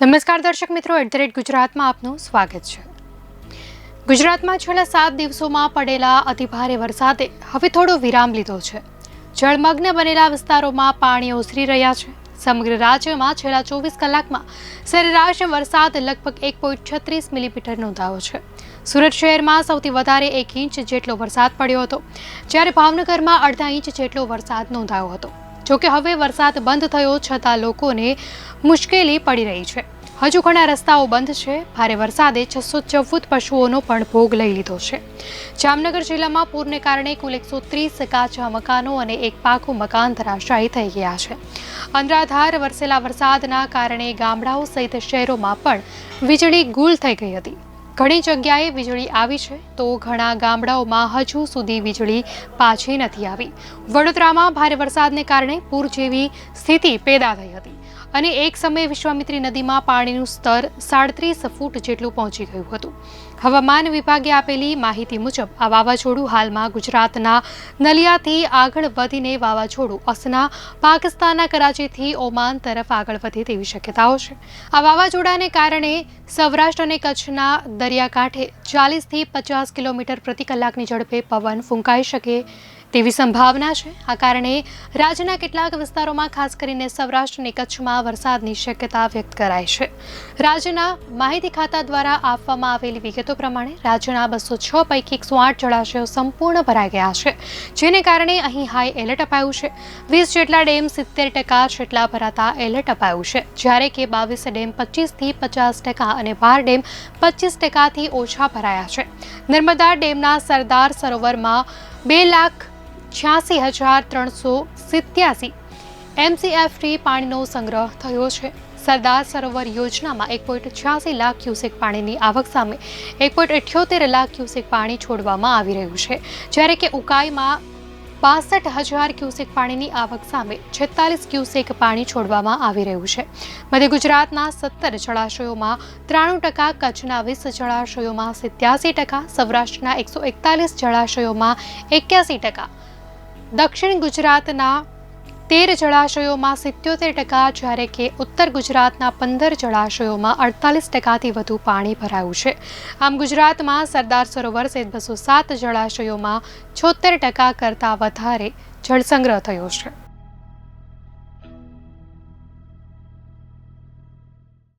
નમસ્કાર દર્શક મિત્રો એટ ધ રેટ ગુજરાતમાં આપનું સ્વાગત છે. ગુજરાતમાં છેલ્લા સાત દિવસોમાં પડેલા અતિભારે વરસાદે હવે થોડો વિરામ લીધો છે. જળમગ્ન બનેલા વિસ્તારોમાં પાણી ઓસરી રહ્યા છે. સમગ્ર રાજ્યમાં છેલ્લા ચોવીસ કલાકમાં સરેરાશ વરસાદ લગભગ એક પોઈન્ટ છત્રીસ મિલીમીટર નોંધાયો છે. સુરત શહેરમાં સૌથી વધારે એક ઇંચ જેટલો વરસાદ પડ્યો હતો, જ્યારે ભાવનગરમાં અડધા ઇંચ જેટલો વરસાદ નોંધાયો હતો. જોકે હવે વરસાદ બંધ થયો છતાં લોકોને મુશ્કેલી પડી રહી છે. હજુ ઘણા રસ્તાઓ બંધ છે. ભારે વરસાદે છસો ચૌદ પશુઓનો પણ ભોગ લઈ લીધો છે. જામનગર જિલ્લામાં પૂરને કારણે કુલ એકસો ત્રીસ કાચા મકાનો અને એક પાકું મકાન ધરાશાયી થઈ ગયા છે. અંધરાધાર વરસેલા વરસાદના કારણે ગામડાઓ સહિત શહેરોમાં પણ વીજળી ગુલ થઈ ગઈ હતી. ઘણી જગ્યાએ વીજળી આવી છે, તો ઘણા ગામડાઓમાં હજુ સુધી વીજળી પાછી નથી આવી. વડોદરામાં ભારે વરસાદને કારણે પૂર જેવી સ્થિતિ પેદા થઈ હતી. અને એક સમયે વિશ્વામિત્રી નદીમાં પાણીનું સ્તર સાડત્રીસ ફૂટ જેટલું પહોંચી ગયું હતું. હવામાન વિભાગે આપેલી માહિતી મુજબ, આ વાવાઝોડું હાલમાં ગુજરાતના નલિયાથી આગળ વધીને વાવાઝોડું અસના, પાકિસ્તાનના કરાચીથી ઓમાન તરફ આગળ વધે તેવી શક્યતાઓ છે. આ વાવાઝોડાને કારણે સૌરાષ્ટ્ર અને કચ્છના દરિયાકાંઠે ચાલીસથી પચાસ કિલોમીટર પ્રતિ કલાકની ઝડપે પવન ફૂંકાઈ શકે તેવી સંભાવના છે. આ કારણે રાજ્યના કેટલાક વિસ્તારોમાં ખાસ કરીને સૌરાષ્ટ્ર અને કચ્છમાં વરસાદની શક્યતા વ્યક્ત કરાઈ છે. રાજ્યના માહિતી ખાતા દ્વારા આપવામાં આવેલી વિગતો પ્રમાણે રાજ્યના બસો છ પૈકી એકસો આઠ જળાશયો સંપૂર્ણ ભરાઈ ગયા છે. જેને કારણે અહીં હાઈ એલર્ટ અપાયું છે. વીસ જેટલા ડેમ સિત્તેર ટકા જેટલા ભરાતા એલર્ટ અપાયું છે. જ્યારે કે બાવીસ ડેમ પચીસથી પચાસ ટકા અને બાર ડેમ પચીસ ટકાથી ઓછા ભરાયા છે. નર્મદા ડેમના સરદાર સરોવરમાં બે લાખ છ્યાસી હજાર ત્રણસો સિત્યાસી. એમસીએફટી પાણીનો સંગ્રહ થયો છે. સરદાર સરોવર યોજનામાં એક પોઈન્ટ છ્યાસી લાખ ક્યુસેક પાણીની આવક સામે એક પોઈન્ટ અઠ્યોતેર લાખ ક્યુસેક પાણી છોડવામાં આવી રહ્યું છે. જ્યારે કે ઉકાઈમાં બાસઠ હજાર ક્યુસેક પાણીની આવક સામે છેતાલીસ ક્યુસેક પાણી છોડવામાં આવી રહ્યું છે. મધ્ય ગુજરાતના સત્તર જળાશયોમાં ત્રાણું ટકા, કચ્છના વીસ જળાશયોમાં સિત્યાસી ટકા, સૌરાષ્ટ્રના એકસો એકતાલીસ જળાશયોમાં એક્યાસી ટકા દક્ષિણ ગુજરાતના તેર જળાશયોમાં સિત્યોતેર ટકા, જ્યારે કે ઉત્તર ગુજરાતના પંદર જળાશયોમાં અડતાલીસ ટકાથી વધુ પાણી ભરાયું છે. આમ ગુજરાતમાં સરદાર સરોવર સહિત બસો સાત જળાશયોમાં છોતેર ટકા કરતાં વધારે જળસંગ્રહ થયો છે.